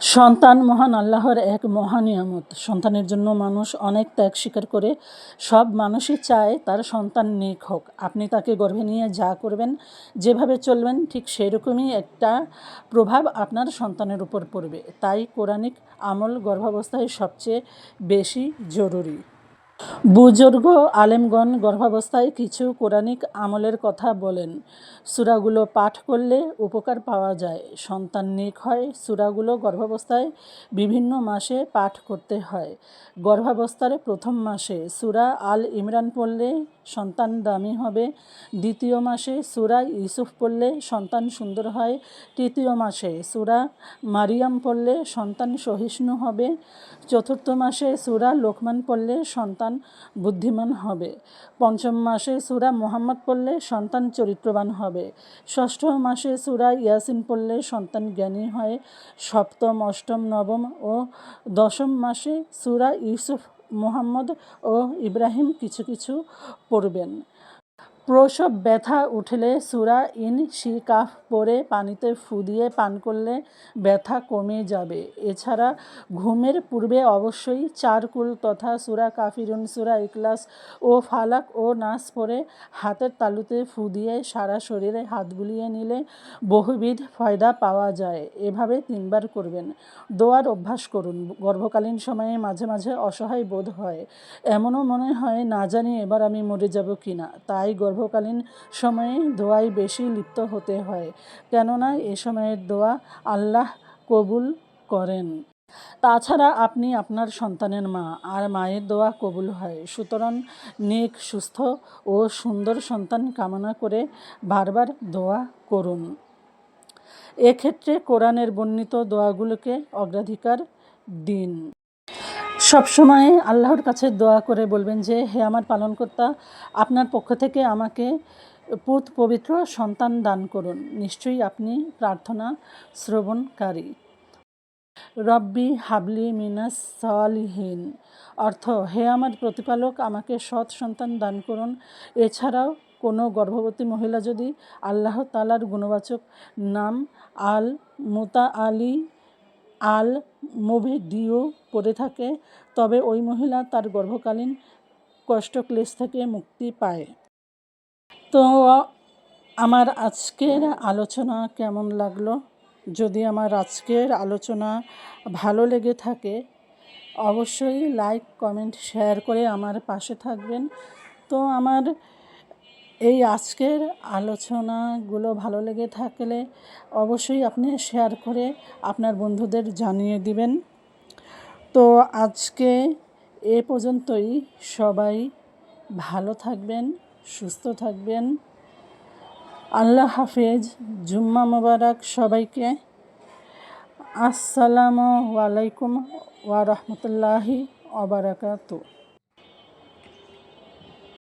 সন্তান মহান আল্লাহর এক মহানিয়ামত সন্তানের জন্য মানুষ অনেক ত্যাগ স্বীকার করে, সব মানুষই চায় তার সন্তান নেক হোক। আপনি তাকে গর্ভে নিয়ে যা করবেন, যেভাবে চলবেন, ঠিক সেরকমই একটা প্রভাব আপনার সন্তানের উপর পড়বে। তাই কোরআনিক আমল গর্ভাবস্থায় সবচেয়ে বেশি জরুরি। বুজুর্গ আলেমগণ গর্ভাবস্থায় কিছু কোরআনিক আমলের কথা বলেন। সুরাগুলো পাঠ করলে উপকার পাওয়া যায়। সন্তান নিক হয়, সুরাগুলো গর্ভাবস্থায় বিভিন্ন মাসে পাঠ করতে হয়। গর্ভাবস্থার প্রথম মাসে সুরা আল ইমরান পড়লে সন্তান দামি হবে। দ্বিতীয় মাসে সুরা ইউসুফ পড়লে সন্তান সুন্দর হয়। তৃতীয় মাসে সুরা মারিয়াম পড়লে সন্তান সহিষ্ণু হবে। চতুর্থ মাসে সুরা লোকমান পড়লে সন্তান বুদ্ধিমান হবে। পঞ্চম মাসে সুরা মোহাম্মদ পড়লে সন্তান চরিত্রবান হবে। ষষ্ঠ মাসে সুরা ইয়াসিন পড়লে সন্তান জ্ঞানী হয়। সপ্তম, অষ্টম, নবম ও দশম মাসে সুরা ইউসুফ মোহাম্মদ ও ইব্রাহিম কিছু কিছু পড়বেন। প্রসব ব্যথা উঠলে সুরা ইন শিকাফ পরে পানিতে ফু দিয়ে পান করলে ব্যথা কমে যাবে। এছাড়া ঘুমের পূর্বে অবশ্যই চারকুল তথা সুরা কাফিরুন, সুরা ইকলাস ও ফালাক ও নাস পরে হাতের তালুতে ফু দিয়ে সারা শরীরে হাত বুলিয়ে নিলে বহুবিধ ফয়দা পাওয়া যায়। এভাবে তিনবার করবেন। দোয়ার অভ্যাস করুন। গর্ভকালীন সময়ে মাঝে মাঝে অসহায় বোধ হয়। এমনও মনে হয়, না জানি এবার আমি মরে যাব কি না তাই গর্ভকালীন সময়ে দোয়ায় বেশি লিপ্ত হতে হয়, কেননা এ সময়ের দোয়া আল্লাহ কবুল করেন। তাছাড়া আপনি আপনার সন্তানের মা আর মায়ের দোয়া কবুল হয়, সুতরাং নেক, সুস্থ ও সুন্দর সন্তান কামনা করে বারবার দোয়া করুন। এক্ষেত্রে কোরআনের বর্ণিত দোয়াগুলোকে অগ্রাধিকার দিন। সবসময় আল্লাহর কাছে দোয়া করে বলবেন যে, হে আমার পালনকর্তা, আপনার পক্ষ থেকে আমাকে পুত পবিত্র সন্তান দান করুন। নিশ্চয়ই আপনি প্রার্থনা শ্রবণকারী। রব্বি হাবলি মিনাস সালিহীন। অর্থ, হে আমার প্রতিপালক, আমাকে সৎ সন্তান দান করুন। এছাড়াও কোনো গর্ভবতী মহিলা যদি আল্লাহ তালার গুণবাচক নাম আল মুতা আলী আল মোভিডিও পড়ে থাকে, তবে ওই মহিলা তার গর্ভকালীন কষ্টক্লেশ থেকে মুক্তি পায়। তো, আমার আজকের আলোচনা কেমন লাগল? যদি আমার আজকের আলোচনা ভালো লেগে থাকে, অবশ্যই লাইক, কমেন্ট, শেয়ার করে আমার পাশে থাকবেন। তো, আমার এই আজকের আলোচনাগুলো ভালো লেগে থাকলে অবশ্যই আপনি শেয়ার করে আপনার বন্ধুদের জানিয়ে দিবেন। তো আজকে এ পর্যন্তই। সবাই ভালো থাকবেন, সুস্থ থাকবেন। আল্লাহ হাফেজ। জুম্মা মোবারক সবাইকে। আসসালামু আলাইকুম ওয়া রাহমাতুল্লাহি ওয়া বারাকাতুহু।